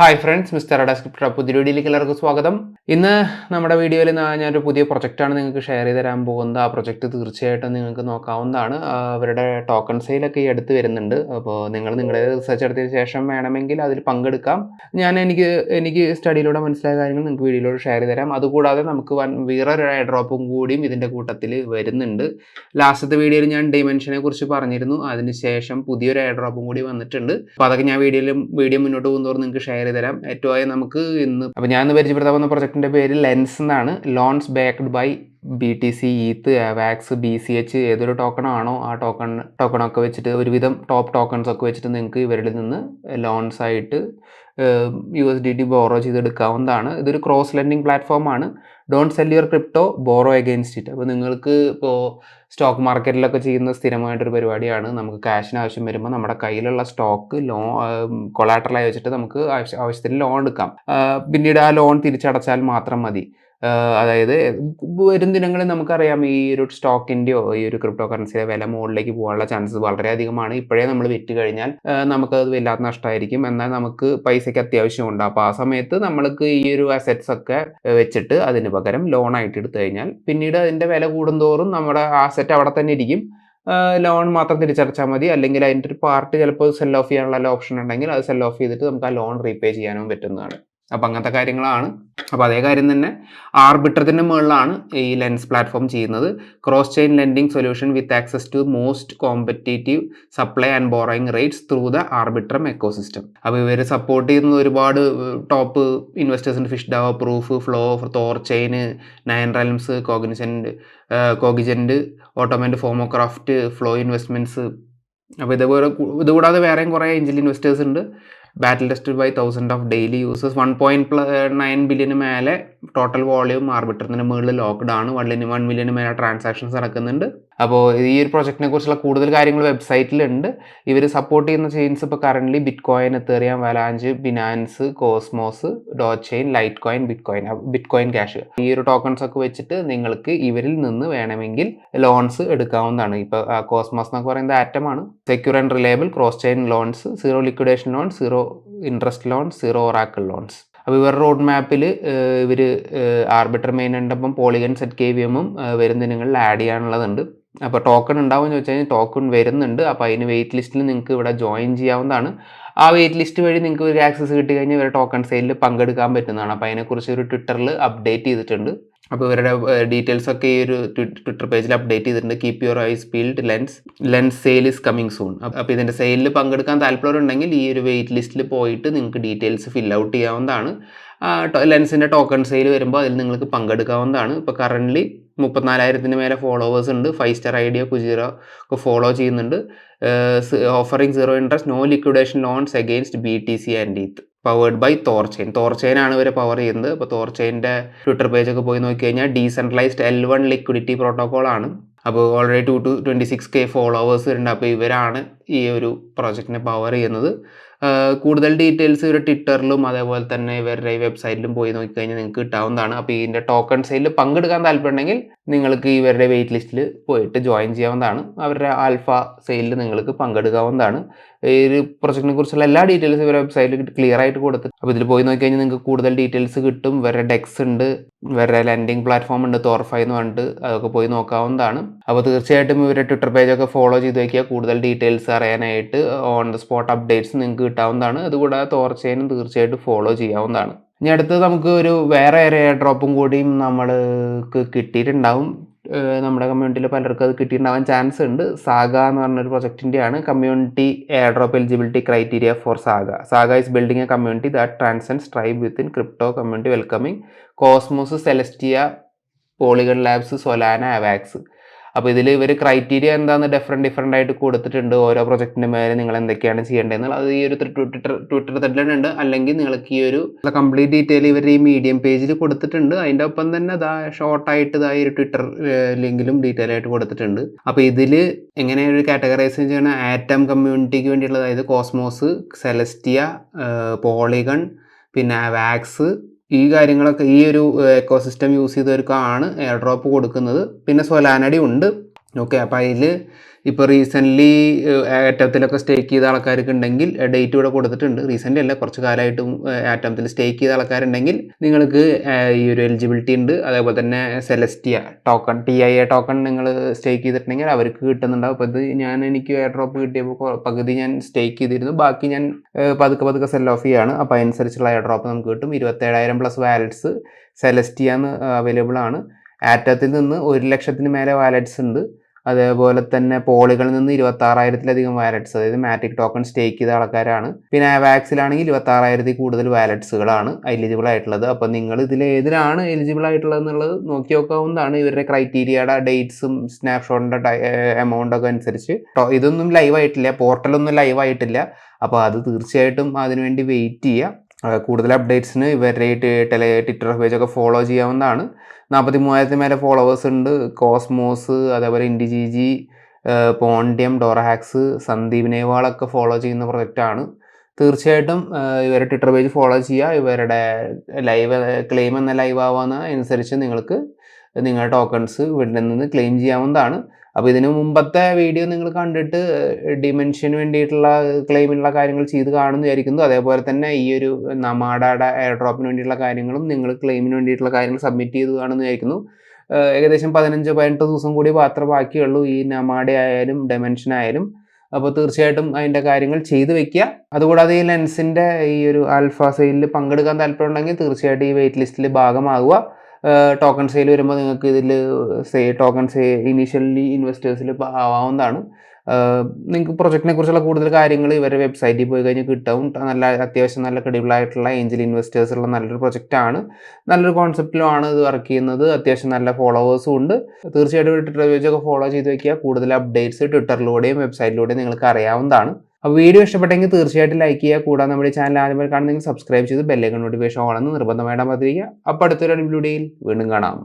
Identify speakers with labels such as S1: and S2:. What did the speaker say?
S1: Hi friends mister അഡാസ്ക്രിപ്റ്റർ പുതിയ വീഡിയോയിലേക്ക് എല്ലാവർക്കും സ്വാഗതം. ഇന്ന് നമ്മുടെ വീഡിയോയിൽ ഞാനൊരു പുതിയ പ്രൊജക്റ്റാണ് നിങ്ങൾക്ക് ഷെയർ ചെയ്ത് തരാൻ പോകുന്നത്. ആ പ്രൊജക്റ്റ് തീർച്ചയായിട്ടും നിങ്ങൾക്ക് നോക്കാവുന്നതാണ്. അവരുടെ ടോക്കൺ സെയിലൊക്കെ ഈ അടുത്ത് വരുന്നുണ്ട്. അപ്പോൾ നിങ്ങൾ നിങ്ങളുടെ റിസർച്ച് നടത്തിയതിന് ശേഷം വേണമെങ്കിൽ അതിൽ പങ്കെടുക്കാം. ഞാൻ എനിക്ക് എനിക്ക് സ്റ്റഡിയിലൂടെ മനസ്സിലായ കാര്യങ്ങൾ നിങ്ങൾക്ക് വീഡിയോയിലൂടെ ഷെയർ ചെയ്ത് തരാം. അതുകൂടാതെ നമുക്ക് വൺ വേറൊരു ഡ്രോപ്പും കൂടിയും ഇതിന്റെ കൂട്ടത്തിൽ വരുന്നുണ്ട്. ലാസ്റ്റത്തെ വീഡിയോയിൽ ഞാൻ ഡിമെൻഷനെ കുറിച്ച് പറഞ്ഞിരുന്നു. അതിനുശേഷം പുതിയൊരു ഡ്രോപ്പും കൂടി വന്നിട്ടുണ്ട്. അപ്പോൾ അതൊക്കെ ഞാൻ വീഡിയോയിലും വീഡിയോ മുന്നോട്ട് പോകുന്നതോറും നിങ്ങൾക്ക് ഷെയർ ചെയ്ത് തരാം. ഏറ്റവും ആയി നമുക്ക് ഇന്ന് അപ്പോൾ ഞാൻ പരിചയപ്പെടുത്താൻ പോകുന്ന പ്രൊജക്റ്റിന്റെ പേര് ലെൻസ് എന്നാണ്. Loans backed by B T C ETH AVAX B C H ഏതൊരു ടോക്കണോ ആണോ ആ ടോക്കൺ ടോക്കണൊക്കെ വെച്ചിട്ട് ഒരുവിധം ടോപ്പ് ടോക്കൺസ് ഒക്കെ വെച്ചിട്ട് നിങ്ങൾക്ക് ഇവരിൽ നിന്ന് ലോൺസ് ആയിട്ട് U S D T borrow ചെയ്തെടുക്കാവുന്നതാണ്. ഇതൊരു ക്രോസ് ലെൻഡിങ് പ്ലാറ്റ്ഫോമാണ് don't sell your crypto borrow against it അപ്പോൾ നിങ്ങൾക്ക് ഇപ്പോൾ സ്റ്റോക്ക് മാർക്കറ്റിലൊക്കെ ചെയ്യുന്ന സ്ഥിരമായിട്ടൊരു പരിപാടിയാണ്. നമുക്ക് ക്യാഷിന് ആവശ്യം വരുമ്പോൾ നമ്മുടെ കയ്യിലുള്ള സ്റ്റോക്ക് ലോ കൊളാട്രലായി വെച്ചിട്ട് നമുക്ക് ആവശ്യ ആവശ്യത്തിന് ലോൺ എടുക്കാം. പിന്നീട് ആ ലോൺ തിരിച്ചടച്ചാൽ മാത്രം മതി. അതായത് വരും ദിനങ്ങളിൽ നമുക്കറിയാം ഈ ഒരു സ്റ്റോക്കിന്റെയോ ഈ ഒരു ക്രിപ്റ്റോ കറൻസിയുടെ വില മുകളിലേക്ക് പോകാനുള്ള ചാൻസസ് വളരെ അധികമാണ് ഇപ്പോഴേ നമ്മൾ വിറ്റ് കഴിഞ്ഞാൽ നമുക്കത് വല്ലാത്ത നഷ്ടമായിരിക്കും. എന്നാൽ നമുക്ക് പൈസയ്ക്ക് അത്യാവശ്യമുണ്ട്. അപ്പോൾ ആ സമയത്ത് നമ്മൾക്ക് ഈ ഒരു അസറ്റ്സ് ഒക്കെ വെച്ചിട്ട് അതിന് പകരം ലോണായിട്ട് എടുത്തു കഴിഞ്ഞാൽ പിന്നീട് അതിന്റെ വില കൂടുന്തോറും നമ്മുടെ ആസെറ്റ് അവിടെ തന്നെ ഇരിക്കും. ലോൺ മാത്രം തിരിച്ചടച്ചാൽ മതി. അല്ലെങ്കിൽ അതിന്റെ ഒരു പാർട്ട് ചിലപ്പോൾ സെൽ ഓഫ് ചെയ്യാനുള്ള ഓപ്ഷൻ ഉണ്ടെങ്കിൽ അത് സെൽ ഓഫ് ചെയ്തിട്ട് നമുക്ക് ആ ലോൺ റീപേ ചെയ്യാനും പറ്റുന്നതാണ്. അപ്പം അങ്ങനത്തെ കാര്യങ്ങളാണ്. അപ്പോൾ അതേ കാര്യം തന്നെ ആർബിട്രത്തിന്റെ മുകളിലാണ് ഈ ലെൻസ് പ്ലാറ്റ്ഫോം ചെയ്യുന്നത്. Cross chain lending solution with access to most competitive supply and borrowing rates through the Arbitrum ecosystem അപ്പോൾ ഇവർ സപ്പോർട്ട് ചെയ്യുന്ന ഒരുപാട് ടോപ്പ് ഇൻവെസ്റ്റേഴ്സിന്റെ fish ഡാവ proof flow Thor chain nine realms Cognizant കോഗിജന്റ് Otamendi ഫോമോക്രാഫ്റ്റ് flow investments അപ്പോൾ ഇതുപോലെ ഇതുകൂടാതെ വേറെയും കുറേ ഏഞ്ചൽ ഇൻവെസ്റ്റേഴ്സ് ഉണ്ട്. Battle tested by thousand of daily users one point nine ബില്യന് മേലെ ടോട്ടൽ വോളിയം ആർബിറ്ററിന് മുകളിൽ ലോക്ക്ഡ് ആണ്. വൺ വൺ മില്യന് മേലെ ട്രാൻസാക്ഷൻസ് നടക്കുന്നുണ്ട്. അപ്പോൾ ഈ ഒരു പ്രൊജക്റ്റിനെ കുറിച്ചുള്ള കൂടുതൽ കാര്യങ്ങൾ വെബ്സൈറ്റിലുണ്ട് ഇവർ സപ്പോർട്ട് ചെയ്യുന്ന ചെയിൻസ് ഇപ്പോൾ currently Bitcoin Ethereum Avalanche Binance Cosmos dot chain Litecoin Bitcoin Bitcoin cash ഈ ഒരു ടോക്കൺസ് ഒക്കെ വെച്ചിട്ട് നിങ്ങൾക്ക് ഇവരിൽ നിന്ന് വേണമെങ്കിൽ ലോൺസ് എടുക്കാവുന്നതാണ്. ഇപ്പോൾ കോസ്മോസ് എന്നൊക്കെ പറയുന്നത് ആറ്റമാണ് secure and reliable cross chain loans zero liquidation loan zero interest loan zero oracle loans അപ്പോൾ ഇവരുടെ റോഡ് മാപ്പിൽ ഇവർ ആർബിറ്റർ മെയിൻ ഉണ്ടപ്പം പോളിഗൺ സെറ്റ് കെ വി എമ്മും വരും ദിനങ്ങളിൽ ആഡ് ചെയ്യാനുള്ളതുണ്ട്. അപ്പോൾ ടോക്കൺ ഉണ്ടാവുമെന്ന് ചോദിച്ചു കഴിഞ്ഞാൽ ടോക്കൺ വരുന്നുണ്ട്. അപ്പോൾ അതിന് വെയിറ്റ് ലിസ്റ്റിൽ നിങ്ങൾക്ക് ഇവിടെ ജോയിൻ ചെയ്യാവുന്നതാണ്. ആ വെയിറ്റ് ലിസ്റ്റ് വഴി നിങ്ങൾക്ക് ഒരു ആക്സസ് കിട്ടി കഴിഞ്ഞാൽ ഇവരുടെ ടോക്കൺ സെയിലിൽ പങ്കെടുക്കാൻ പറ്റുന്നതാണ്. അപ്പോൾ അതിനെക്കുറിച്ച് ഒരു ട്വിറ്ററിൽ അപ്ഡേറ്റ് ചെയ്തിട്ടുണ്ട്. അപ്പോൾ ഇവരുടെ ഡീറ്റെയിൽസ് ഒക്കെ ഈ ഒരു ട്വിറ്റർ പേജിൽ അപ്ഡേറ്റ് ചെയ്തിട്ടുണ്ട്. Keep your eyes peeled Lends Lends sale is coming soon അപ്പോൾ ഇതിന്റെ സെയിലിൽ പങ്കെടുക്കാൻ താല്പര്യമുണ്ടെങ്കിൽ ഈ ഒരു വെയിറ്റ് ലിസ്റ്റിൽ പോയിട്ട് നിങ്ങൾക്ക് ഡീറ്റെയിൽസ് ഫിൽ ഔട്ട് ചെയ്യാവുന്നതാണ്. ലെൻസിന്റെ ടോക്കൺ സെയിൽ വരുമ്പോൾ അതിൽ നിങ്ങൾക്ക് പങ്കെടുക്കാവുന്നതാണ്. ഇപ്പോൾ കറന്റ്ലി മുപ്പത്തിനാലായിരത്തിന് മേലെ ഫോളോവേഴ്സ് ഉണ്ട്. ഫൈവ് സ്റ്റാർ ഐഡിയ കുജീറോ ഒക്കെ ഫോളോ ചെയ്യുന്നുണ്ട്. Offering zero interest no liquidation loans against B T C and ETH powered by THORChain ആണ് ഇവർ പവർ ചെയ്യുന്നത്. അപ്പോൾ തോർച്ചെയിന്റെ ട്വിറ്റർ പേജൊക്കെ പോയി നോക്കി കഴിഞ്ഞാൽ decentralized L one liquidity protocol ആണ്. അപ്പോൾ already two two twenty six K followers ഉണ്ട് അപ്പോൾ ഇവരാണ് ഈ ഒരു പ്രോജക്റ്റിനെ പവർ ചെയ്യുന്നത്. കൂടുതൽ ഡീറ്റെയിൽസ് ഇവർ ട്വിറ്ററിലും അതേപോലെ തന്നെ ഇവരുടെ ഈ വെബ്സൈറ്റിലും പോയി നോക്കിക്കഴിഞ്ഞാൽ നിങ്ങൾക്ക് കിട്ടാവുന്നതാണ്. അപ്പോൾ ഇതിന്റെ ടോക്കൺ സെയിലിൽ പങ്കെടുക്കാൻ താല്പര്യമുണ്ടെങ്കിൽ നിങ്ങൾക്ക് ഇവരുടെ വെയിറ്റ് ലിസ്റ്റിൽ പോയിട്ട് ജോയിൻ ചെയ്യാവുന്നതാണ്. അവരുടെ ആൽഫ സെയിലിൽ നിങ്ങൾക്ക് പങ്കെടുക്കാവുന്നതാണ്. ഈ ഒരു പ്രൊജക്റ്റിനെ കുറിച്ചുള്ള എല്ലാ ഡീറ്റെയിൽസും ഇവരുടെ വെബ്സൈറ്റിൽ ക്ലിയർ ആയിട്ട് കൊടുത്ത്. അപ്പോൾ ഇതിൽ പോയി നോക്കിക്കഴിഞ്ഞാൽ നിങ്ങൾക്ക് കൂടുതൽ ഡീറ്റെയിൽസ് കിട്ടും. ഇവരുടെ ഡെക്സ് ഉണ്ട് ഇവരുടെ ലാൻഡിങ് പ്ലാറ്റ്ഫോം ഉണ്ട് തോർഫൈ എന്ന് പറഞ്ഞിട്ട് അതൊക്കെ പോയി നോക്കാവുന്നതാണ്. അപ്പോൾ തീർച്ചയായിട്ടും ഇവരുടെ ട്വിറ്റർ പേജൊക്കെ ഫോളോ ചെയ്ത് വയ്ക്കുക കൂടുതൽ ഡീറ്റെയിൽസ് അറിയാനായിട്ട് ഓൺ ദ സ്പോട്ട് അപ്ഡേറ്റ്സ് നിങ്ങൾക്ക് കിട്ടാവുന്നതാണ്. അതുകൂടാതെ തോർച്ചയിനും തീർച്ചയായിട്ടും ഫോളോ ചെയ്യാവുന്നതാണ്. ഇനി അടുത്ത് നമുക്ക് ഒരു വേറെ ഒരു എയർ ഡ്രോപ്പും കൂടിയും നമ്മൾക്ക് കിട്ടിയിട്ടുണ്ടാവും. നമ്മുടെ കമ്മ്യൂണിറ്റിയിൽ പലർക്കും അത് കിട്ടിയിട്ടുണ്ടാവാൻ ചാൻസ് ഉണ്ട്. സാഗ എന്ന് പറഞ്ഞൊരു പ്രൊജക്റ്റിന്റെയാണ് community airdrop eligibility criteria for Saga Saga is building a community that transcends tribe within crypto community welcoming Cosmos Celestia Polygon labs Solana AVAX അപ്പോൾ ഇതിൽ ഇവർ ക്രൈറ്റീരിയ എന്താന്ന് ഡിഫറെന്റ് ഡിഫറെന്റ് ആയിട്ട് കൊടുത്തിട്ടുണ്ട്. ഓരോ പ്രൊജക്റ്റിന്റെ മേലെ നിങ്ങൾ എന്തൊക്കെയാണ് ചെയ്യേണ്ടതെന്ന് അത് ഈ ഒരു ട്വിറ്റർ ട്വിറ്റർ തെറ്റിലുണ്ട് അല്ലെങ്കിൽ നിങ്ങൾക്ക് ഈ ഒരു കംപ്ലീറ്റ് ഡീറ്റെയിൽ ഇവർ ഈ മീഡിയം പേജിൽ കൊടുത്തിട്ടുണ്ട്. അതിന്റെ ഒപ്പം തന്നെ അതാ ഷോർട്ടായിട്ട് ഇതാ ഈ ഒരു ട്വിറ്റർ ലിങ്കിലും ഡീറ്റെയിൽ ആയിട്ട് കൊടുത്തിട്ടുണ്ട്. അപ്പോൾ ഇതിൽ എങ്ങനെ ഒരു കാറ്റഗറൈസ് ചെയ്യണ? ആറ്റം കമ്മ്യൂണിറ്റിക്ക് വേണ്ടിയിട്ടുള്ള അതായത് കോസ്മോസ് സെലസ്റ്റിയ പോളിഗൺ പിന്നെ വാക്സ് ഈ കാര്യങ്ങളൊക്കെ ഈ ഒരു എക്കോസിസ്റ്റം യൂസ് ചെയ്തവർക്കാണ് എയർ ഡ്രോപ്പ് കൊടുക്കുന്നത്. പിന്നെ സൊലാനഡി ഉണ്ട്. ഓക്കെ അപ്പോൾ അതിൽ ഇപ്പോൾ റീസെന്റ്ലി ആറ്റത്തിലൊക്കെ സ്റ്റേക്ക് ചെയ്ത ആൾക്കാർക്ക് ഉണ്ടെങ്കിൽ ഡേറ്റ് ഇവിടെ കൊടുത്തിട്ടുണ്ട്. റീസെന്റ് അല്ല കുറച്ച് കാലമായിട്ടും ആറ്റത്തിൽ സ്റ്റേക്ക് ചെയ്ത ആൾക്കാരുണ്ടെങ്കിൽ നിങ്ങൾക്ക് ഈ ഒരു എലിജിബിലിറ്റി ഉണ്ട്. അതേപോലെ തന്നെ Celestia token T I A token നിങ്ങൾ സ്റ്റേക്ക് ചെയ്തിട്ടുണ്ടെങ്കിൽ അവർക്ക് കിട്ടുന്നുണ്ടാവും. അപ്പോൾ ഇത് ഞാൻ എനിക്ക് എയർ ഡ്രോപ്പ് കിട്ടിയപ്പോൾ പകുതി ഞാൻ സ്റ്റേക്ക് ചെയ്തിരുന്നു. ബാക്കി ഞാൻ പതുക്കെ പതുക്കെ സെൽ ഓഫ് ചെയ്യാണ്. അപ്പോൾ അതിനനുസരിച്ചുള്ള എയർ ഡ്രോപ്പ് നമുക്ക് കിട്ടും. ഇരുപത്തേഴായിരം പ്ലസ് വാലറ്റ്സ് സെലസ്റ്റിയാന്ന് അവൈലബിൾ ആണ്. ആറ്റത്തിൽ നിന്ന് ഒരു ലക്ഷത്തിന് മേലെ വാലറ്റ്സ് ഉണ്ട്. അതേപോലെ തന്നെ പോളികളിൽ നിന്ന് ഇരുപത്തി ആറായിരത്തിലധികം വാലറ്റ്സ് അതായത് മാറ്റിക് ടോക്കൺ സ്റ്റേക്ക് ചെയ്ത ആൾക്കാരാണ്. പിന്നെ ആവാക്സിലാണെങ്കിൽ ഇരുപത്തി ആറായിരത്തിൽ കൂടുതൽ വാലറ്റ്സുകളാണ് എലിജിബിൾ ആയിട്ടുള്ളത്. അപ്പോൾ നിങ്ങൾ ഇതിൽ ഏതിലാണ് എലിജിബിൾ ആയിട്ടുള്ളത് എന്നുള്ളത് നോക്കി നോക്കാവുന്നതാണ്. ഇവരുടെ ക്രൈറ്റീരിയയുടെ ഡേറ്റ്സും സ്നാപ്ഷോട്ടിന്റെ എമൗണ്ട് ഒക്കെ അനുസരിച്ച്. ഇതൊന്നും ലൈവ് ആയിട്ടില്ല. പോർട്ടലൊന്നും ലൈവ് ആയിട്ടില്ല. അപ്പോൾ അത് തീർച്ചയായിട്ടും അതിനുവേണ്ടി വെയിറ്റ് ചെയ്യുക കൂടുതൽ അപ്ഡേറ്റ്സിന് ഇവരുടെ ടെലെ ട്വിറ്റർ പേജൊക്കെ ഫോളോ ചെയ്യാവുന്നതാണ്. നാൽപ്പത്തി മൂവായിരത്തിന് മേലെ ഫോളോവേഴ്സ് ഉണ്ട്. കോസ്മോസ് അതേപോലെ ഇൻഡിജിജി പോണ്ടിയം ഡോറഹാക്സ് സന്ദീപ് നേവാളൊക്കെ ഫോളോ ചെയ്യുന്ന പ്രൊജക്റ്റാണ് തീർച്ചയായിട്ടും ഇവരുടെ ട്വിറ്റർ പേജ് ഫോളോ ചെയ്യുക. ഇവരുടെ ലൈവ് ക്ലെയിം എന്ന ലൈവ് ആവാവുന്ന അനുസരിച്ച് നിങ്ങൾക്ക് നിങ്ങളുടെ ടോക്കൺസ് ഇവിടെ നിന്ന് ക്ലെയിം ചെയ്യാവുന്നതാണ്. അപ്പോൾ ഇതിന് മുമ്പത്തെ വീഡിയോ നിങ്ങൾ കണ്ടിട്ട് ഡിമെൻഷന് വേണ്ടിയിട്ടുള്ള ക്ലെയിമിനുള്ള കാര്യങ്ങൾ ചെയ്ത് കാണുമെന്ന് വിചാരിക്കുന്നു അതേപോലെ തന്നെ ഈ ഒരു നമാഡയുടെ എയർ ഡ്രോപ്പിന് വേണ്ടിയിട്ടുള്ള കാര്യങ്ങളും നിങ്ങൾ ക്ലെയിമിന് വേണ്ടിയിട്ടുള്ള കാര്യങ്ങൾ സബ്മിറ്റ് ചെയ്ത് കാണുമെന്ന് വിചാരിക്കുന്നു ഏകദേശം പതിനഞ്ച് പതിനെട്ട് ദിവസം കൂടി മാത്രമേ ബാക്കിയുള്ളൂ ഈ നമാഡ ആയാലും ഡെമെൻഷൻ ആയാലും. അപ്പോൾ തീർച്ചയായിട്ടും അതിന്റെ കാര്യങ്ങൾ ചെയ്തു വെക്കുക. അതുകൂടാതെ ഈ ലെൻസിന്റെ ഈ ഒരു ആൽഫ സെയിലിൽ പങ്കെടുക്കാൻ താല്പര്യമുണ്ടെങ്കിൽ തീർച്ചയായിട്ടും ഈ വെയിറ്റ് ലിസ്റ്റിൽ ഭാഗമാകുക ടോക്കൺ സെയിൽ വരുമ്പോൾ നിങ്ങൾക്ക് ഇതിൽ സേ ടോക്കൺ സേ ഇനീഷ്യലി ഇൻവെസ്റ്റേഴ്സിൽ ആവാവുന്നതാണ്. നിങ്ങൾക്ക് പ്രൊജക്റ്റിനെ കുറിച്ചുള്ള കൂടുതൽ കാര്യങ്ങൾ ഇവരുടെ വെബ്സൈറ്റിൽ പോയി കഴിഞ്ഞാൽ കിട്ടും നല്ല അത്യാവശ്യം നല്ല ക്രെഡിബിൾ ആയിട്ടുള്ള ഏഞ്ചൽ ഇൻവെസ്റ്റേഴ്സ് ഉള്ള നല്ലൊരു പ്രൊജക്റ്റാണ് നല്ലൊരു കോൺസെപ്റ്റിലുമാണ് ഇത് വർക്ക് ചെയ്യുന്നത്. അത്യാവശ്യം നല്ല ഫോളോവേഴ്സും ഉണ്ട്. തീർച്ചയായിട്ടും ട്വിറ്റർ പേജൊക്കെ ഫോളോ ചെയ്ത് വയ്ക്കുക കൂടുതൽ അപ്ഡേറ്റ്സ് ട്വിറ്ററിലൂടെയും വെബ്സൈറ്റിലൂടെയും നിങ്ങൾക്ക് അറിയാവുന്നതാണ്. അപ്പോൾ വീഡിയോ ഇഷ്ടപ്പെട്ടെങ്കിൽ തീർച്ചയായിട്ടും ലൈക്ക് ചെയ്യുക. കൂടാതെ നമ്മുടെ ചാനൽ ആദ്യമായി കാണുന്നെങ്കിൽ സബ്സ്ക്രൈബ് ചെയ്ത് ബെല്ലൈക്കൺ നോട്ടിഫിക്കേഷൻ ഓൺ എന്ന് നിർബന്ധമായിട്ട് പതിരിക്കുക അപ്പോൾ അടുത്തൊരു വീഡിയോയിൽ വീണ്ടും കാണാം.